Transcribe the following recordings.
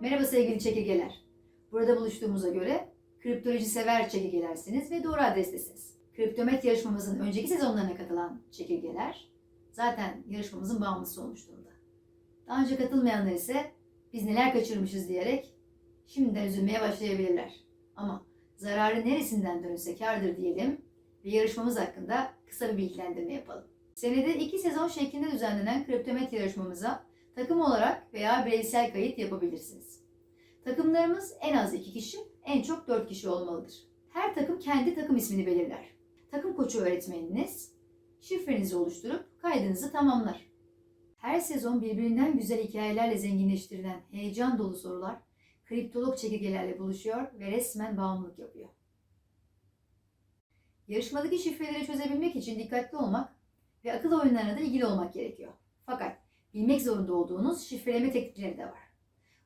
Merhaba sevgili çekirgeler. Burada buluştuğumuza göre kriptoloji sever çekirgelersiniz ve doğru adrestesiniz. Kriptomet yarışmamızın önceki sezonlarına katılan çekirgeler zaten yarışmamızın bağımlısı olmuş durumda. Daha önce katılmayanlar ise biz neler kaçırmışız diyerek şimdiden üzülmeye başlayabilirler. Ama zararı neresinden dönülse kârdır diyelim ve yarışmamız hakkında kısa bir bilgilendirme yapalım. Senede iki sezon şeklinde düzenlenen kriptomet yarışmamıza takım olarak veya bireysel kayıt yapabilirsiniz. Takımlarımız en az 2 kişi, en çok 4 kişi olmalıdır. Her takım kendi takım ismini belirler. Takım koçu öğretmeniniz şifrenizi oluşturup kaydınızı tamamlar. Her sezon birbirinden güzel hikayelerle zenginleştirilen heyecan dolu sorular kriptolog çekirgelerle buluşuyor ve resmen bağımlılık yapıyor. Yarışmadaki şifreleri çözebilmek için dikkatli olmak ve akıl oyunlarına da ilgili olmak gerekiyor. Fakat bilmek zorunda olduğunuz şifreleme teknikleri de var.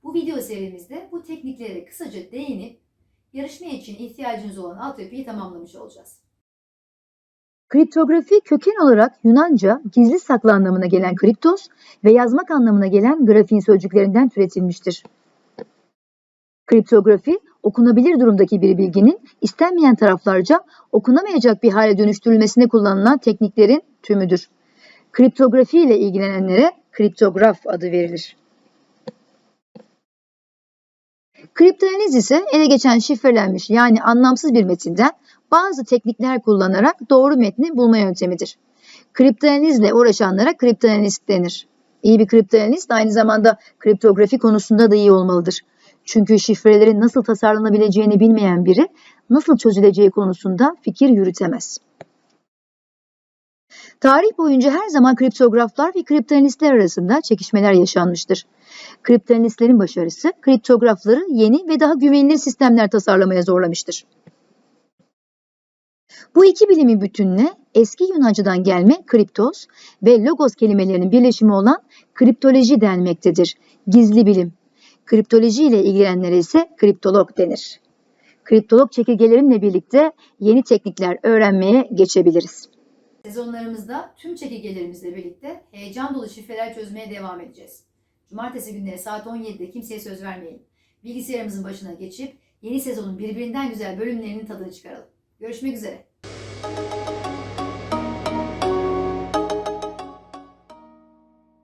Bu video serimizde bu tekniklere kısaca değinip yarışma için ihtiyacınız olan altyapıyı tamamlamış olacağız. Kriptografi köken olarak Yunanca gizli saklı anlamına gelen kriptos ve yazmak anlamına gelen grafin sözcüklerinden türetilmiştir. Kriptografi, okunabilir durumdaki bir bilginin istenmeyen taraflarca okunamayacak bir hale dönüştürülmesine kullanılan tekniklerin tümüdür. Kriptografi ile ilgilenenlere kriptograf adı verilir. Kriptoanaliz ise ele geçen şifrelenmiş yani anlamsız bir metinden bazı teknikler kullanarak doğru metni bulma yöntemidir. Kriptoanalizle uğraşanlara kriptoanalist denir. İyi bir kriptoanalist aynı zamanda kriptografi konusunda da iyi olmalıdır. Çünkü şifrelerin nasıl tasarlanabileceğini bilmeyen biri nasıl çözüleceği konusunda fikir yürütemez. Tarih boyunca her zaman kriptograflar ve kriptoanalistler arasında çekişmeler yaşanmıştır. Kriptoanalistlerin başarısı kriptografları yeni ve daha güvenilir sistemler tasarlamaya zorlamıştır. Bu iki bilimin bütününe eski Yunancadan gelme kriptos ve logos kelimelerinin birleşimi olan kriptoloji denmektedir. Gizli bilim. Kriptoloji ile ilgilenenlere ise kriptolog denir. Kriptolog çekirgelerimle birlikte yeni teknikler öğrenmeye geçebiliriz. Sezonlarımızda tüm çekirgelerimizle birlikte heyecan dolu şifreler çözmeye devam edeceğiz. Cumartesi günleri saat 17'de kimseye söz vermeyelim. Bilgisayarımızın başına geçip yeni sezonun birbirinden güzel bölümlerinin tadını çıkaralım. Görüşmek üzere.